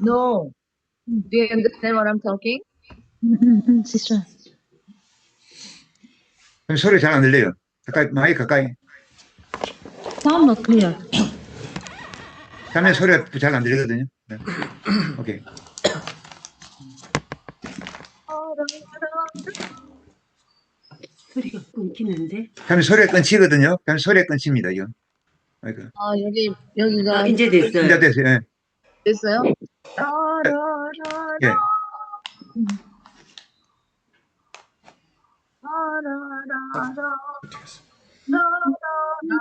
No. Do you understand what I'm talking? Sister. 소리 잘 안 들려요. 가까이, 마이크 가까이. Sound not clear. 화면 소리가 잘 안 들리거든요. 네. 오케이. 소리가 끊기는데. 그럼 소리가 끊치거든요. 그럼 소리가 끊칩니다. 이거. 아 여기 여기가 아, 이제 됐어요. 이제 됐어요. 예. 됐어요? 아, 라라라라. 예. 아, 라라라라. 라라라라.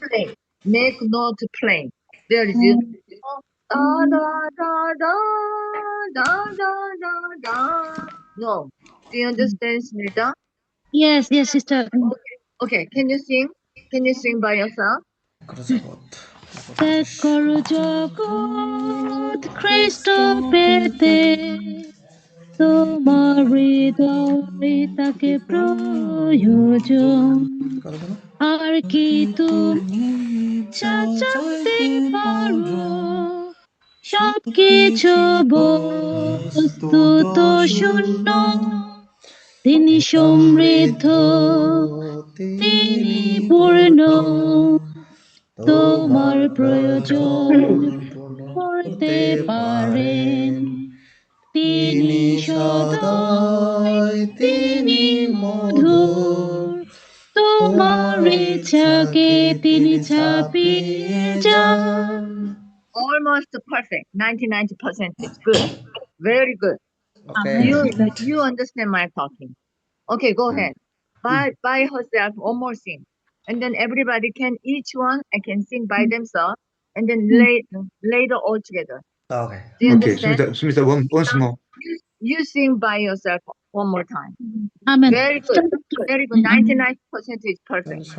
Play. Make not play. There is. 라라라라라라라. 아, no. Do you understand, Smita? Yes, yes, sister. Okay. Can you sing? Can you sing by yourself? ত্যাগ করো জগৎ খ্রিস্ট পেতে তোমার হৃদয় তাকে প্রয়োজন আর কি তুমি চাচাতে পারো সব কিছু বস্তু তো শূন্য তিনি সমৃদ্ধ, তিনি পূর্ণ তোমার প্রয়োজন করতে পারেন তিনি সদয়, তিনি মধুর তোমার ইচ্ছাকে তিনি ছাপিয়ে যান Almost perfect. 99 percent. Good. Very good. Um, okay. You, you understand my talking. Okay, go ahead. By, by herself, one more thing. And then everybody can, each one I can sing by mm. themselves and then mm. later, later all together. Okay. You okay. understand? Sumita, Sumita, one, once more. You, you sing by yourself one more time. Mm-hmm. Amen. Very good. Very good. Mm-hmm. 99% is perfect.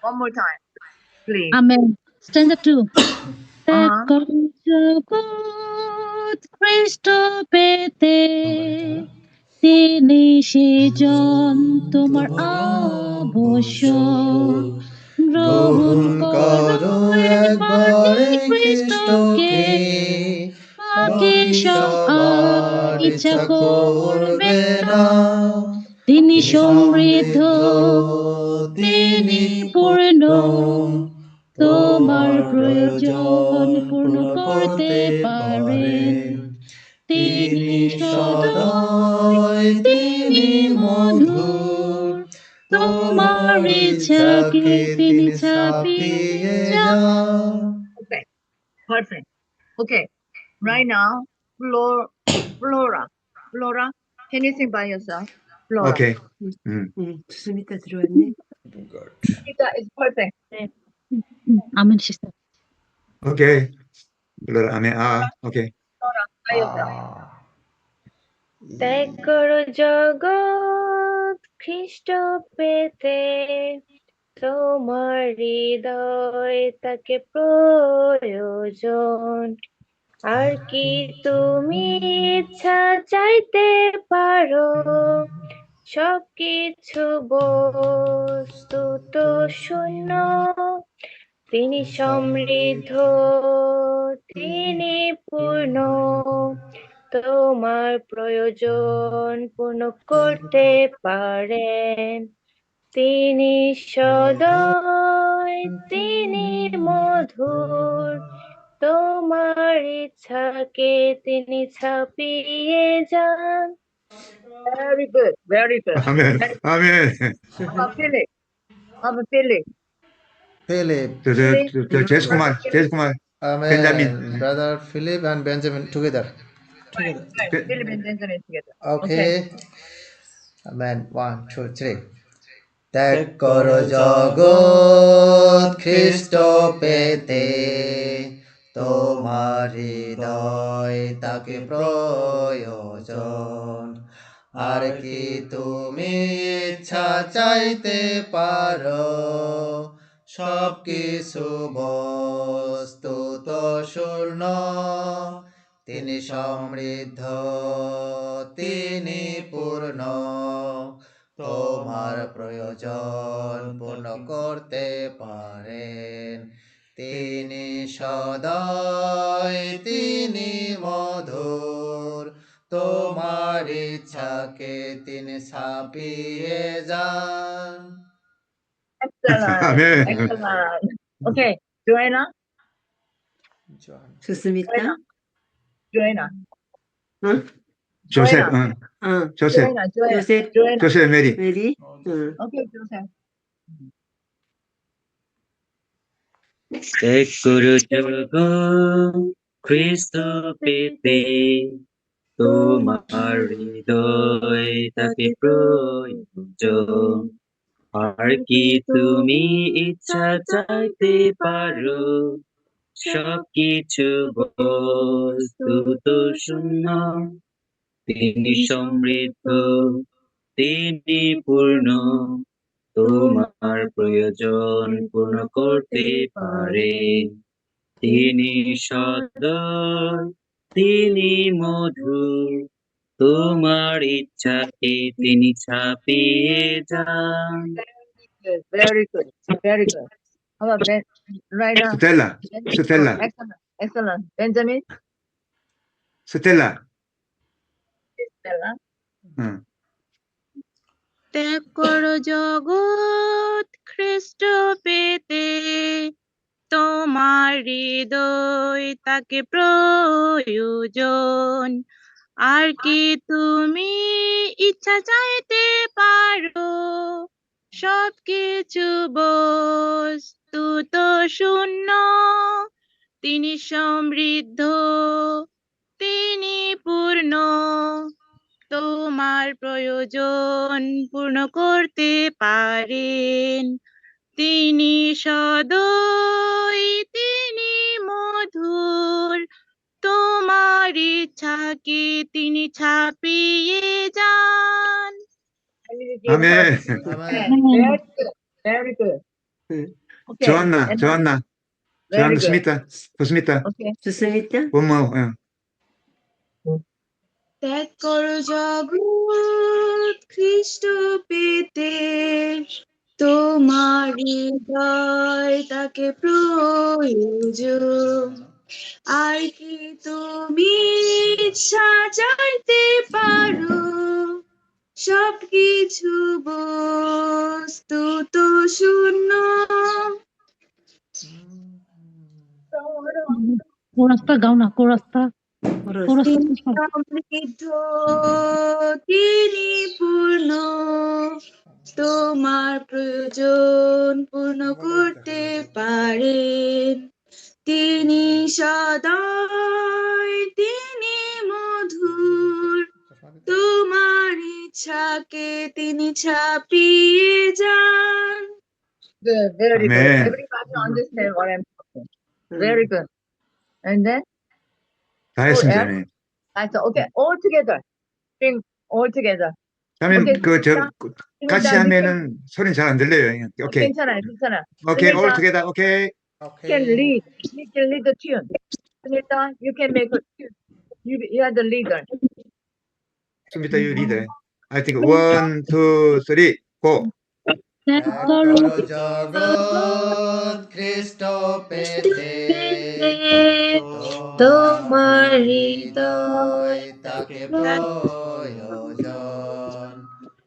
One more time. Please. Amen. up two. uh -huh. খ্রিস্ট পেতে তিনি সেজন তোমার আবশ্যক গ্রহণ তিনি সদয় তিনি মধুর তোমার ইচ্ছাকে তিনি ছাপিয়ে যান Okay, perfect. Okay, right now, Flora, Flora, Flora, can you sing by yourself? Flora. Okay. Mm-hmm. Mm. Sunita 들어왔네. Good. Sunita is perfect. I'm in sister. Okay. Flora, I mean, ah, okay. Flora. ত্যাগ করো জগৎ খ্রিস্ট পেতে। তোমার হৃদয় তাকে প্রয়োজন। আর কি তুমি ইচ্ছা চাইতে পারো সবকিছু বস্তু তো শূন্য। তিনি সমৃদ্ধ তিনি পূর্ণ তোমার প্রয়োজন পূর্ণ করতে পারেন তিনি সদয় তিনি মধুর তোমার ইচ্ছাকে তিনি ছাপিয়ে যান Very good, very good. Amen. Amen. Pele. Pele. Pele. Jez Kumar, Jez Kumar. Amen. Benjamin. Brother Philip and Benjamin together. Together. Philip and Benjamin together. Okay. Amen. One, two, three. ত্যাগ কর জগৎ খ্রিস্ট পেতে তোমার হৃদয় তাকে প্রয়োজন আর কি তুমি ইচ্ছা চাইতে পারো সব কিছু বস্তু তো শূন্য। তিনি সমৃদ্ধ, তিনি পূর্ণ। তোমার প্রয়োজন পূর্ণ করতে পারেন। তিনি সদয়, তিনি মধুর। তোমার ইচ্ছাকে তিনি ছাপিয়ে যান। Excellent. 아멘. Excellent. Okay, Joanna. 좋습니까? Joanna. 응? 조셉. 응. 응. 조셉. Joanna, Joanna, 조셉. Joanna. 조셉 메리. 메리. 응. Okay, Joseph. 내 구를 주고 그리스도 빛이 또 마리도의 다시 불이죠 আর কি তুমি ইচ্ছা চাইতে পারো, সবকিছু বস্তু তো শূন্য। তিনি সমৃদ্ধ, তিনি পূর্ণ, তোমার প্রয়োজন পূর্ণ করতে পারে। তিনি সদয় তিনি মধুর তোমার ইচ্ছা কে তিনি ছাপিয়ে যান? ত্যাগ করো জগৎ খ্রিস্ট পেতে। তোমার হৃদয় তাকে প্রয়োজন। আর কি তুমি ইচ্ছা চাইতে পারো, সবকিছু বস্তু তো শূন্য। তিনি সমৃদ্ধ, তিনি পূর্ণ। তোমার প্রয়োজন পূর্ণ করতে পারেন। তিনি সদয়, তিনি মধুর আমার ইচ্ছাকে তিনি ছাপিয়ে যান Joanna, Joanna, Joanna Smita, Smita. Smita. One more. Yeah. ত্যাগ করো জগৎ খ্রিস্ট পেতে তোমার হৃদয় তাকে প্রয়োজন আর কি তুমি সাজাইতে পারো? সব কিছু বস্তু তো শূন্য। কোরাস্তা গাও না কোরাস্তা সমৃদ্ধ তিনি পূর্ণ। তোমার প্রয়োজন পূর্ণ করতে পারেন। তিনি সদয় তিনি মধুর তোমার ইচ্ছাকে তিনি ছাপিয়ে যান Good, very Amen. good. Everybody understand what I'm talking. Very good. And then, 다 했습니다. 어, 네. I said, okay, all together. Sing all together. 그러면 오케이, 그저 지금 같이 나 하면은 소리는 잘 안 들려요. 오케이, 괜찮아요, 괜찮아요. 오케이, 그러니까- all together, 오케이. Okay. Can lead. You can lead the tune. Sumita, you can make a tune. You, you are the leader. Sumita, you lead. I think one, two, three, go. জগৎ খ্রিস্ট পেতে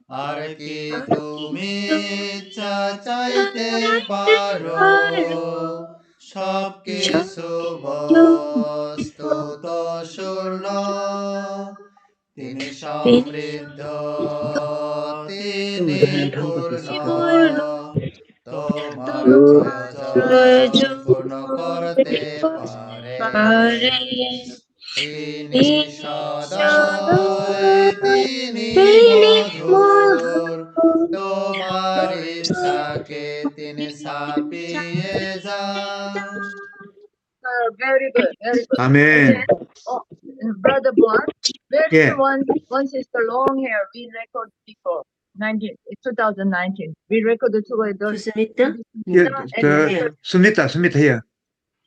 আর কি তুমি ইচ্ছা চাইতে পারো? সব কিছু বস্তু তো শূন্য। তিনি সমৃদ্ধ তিনি পূর্ণ। তোমার পূর্ণ করতে পারে। very good. Amen. Oh, Brother one, there's yeah. one, one sister long hair we record before. 19, eh, 2019. We recorded together. Sumita? Yeah, the, Sumita, Sumita here.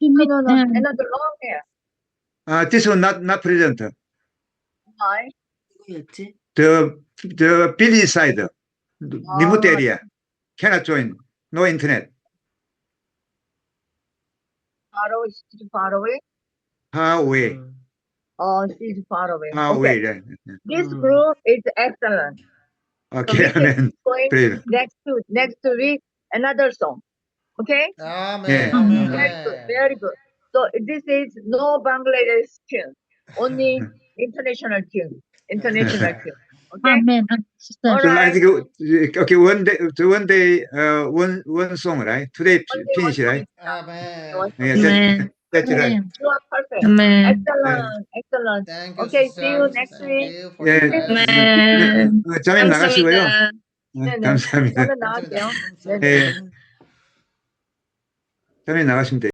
No, no, no, another long hair. Uh, this one not, not present. Why? The, the Billy side, remote ah. area, cannot join, no internet far away. She's far away. Her way. Hmm. Oh, she's far away. Her okay. way. This group is excellent. Okay. So we going next to next week another song. Okay. Amen. Yeah. Amen. Very good. Very good. So this is no Bangladesh tune, only international tune. International tune. Okay? Amen. Sister. All So I right. think uh, okay one day one day uh one one song right today One day, finish one right Amen. yeah that, Amen. that's right Amen. You are perfect. Amen. Excellent, excellent. Thank you. Okay, see you sisters. next Thank week. you for 예, the blessing. Amen. 어, 자매 나가시고요 감사합니다. 어, 네네. 감사합니다 저는 나갈게요. 감사합니다. 네. 예 자매 나가시면 돼요